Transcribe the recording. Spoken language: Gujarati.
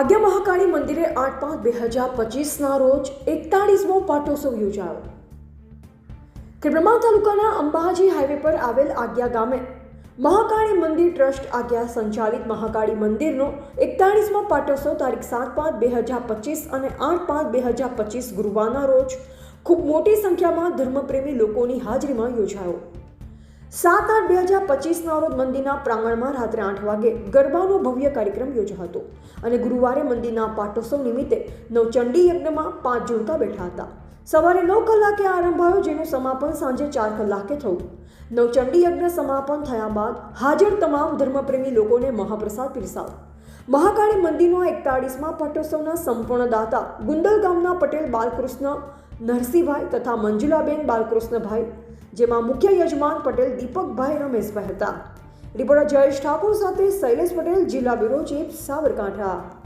આજ્ઞા મહાકાળી મંદિરે આઠ પાંચ બે હજાર પચીસના રોજ એકતાળીસમો પાટોત્સવ યોજાયો. ખેબ્રમા તાલુકાના અંબાજી હાઈવે પર આવેલ આજ્ઞા ગામે મહાકાળી મંદિર ટ્રસ્ટ આજ્ઞા સંચાલિત મહાકાળી મંદિરનો એકતાળીસમો પાટોત્સવ તારીખ સાત પાંચ બે હજાર પચીસ અને આઠ પાંચ બે હજાર પચીસ ગુરુવારના રોજ ખૂબ મોટી સંખ્યામાં ધર્મપ્રેમી લોકોની હાજરીમાં યોજાયો. સાત આઠ બે હજાર પચીસના રોજ મંદિરના પ્રાંગણમાં રાત્રે આઠ વાગે ગરબાનો ભવ્ય કાર્યક્રમ યોજાયો હતો અને ગુરુવારે મંદિરના પાટોત્સવ નિમિત્તે નવચંડી યજ્ઞમાં પાંચ જોડકા બેઠા હતા. સવારે નવ કલાકે આરંભાયો જેનું સમાપન સાંજે ચાર કલાકે થયું. નવચંડી યજ્ઞ સમાપન થયા બાદ હાજર તમામ ધર્મપ્રેમી લોકોને મહાપ્રસાદ પીરસાવ મહાકાળી મંદિરનો એકતાળીસમાં પાટોત્સવના સંપૂર્ણ દાતા ગુંદલ ગામના પટેલ બાલકૃષ્ણ નરસિંહભાઈ તથા મંજુલાબેન બાલકૃષ્ણભાઈ જેમાં મુખ્ય યજમાન પટેલ દીપકભાઈ રમેશભાઈ હતા. રિપોર્ટર જયેશ ઠાકોર સાથે શૈલેષ પટેલ, જિલ્લા બ્યુરો ચીફ સાબરકાંઠા.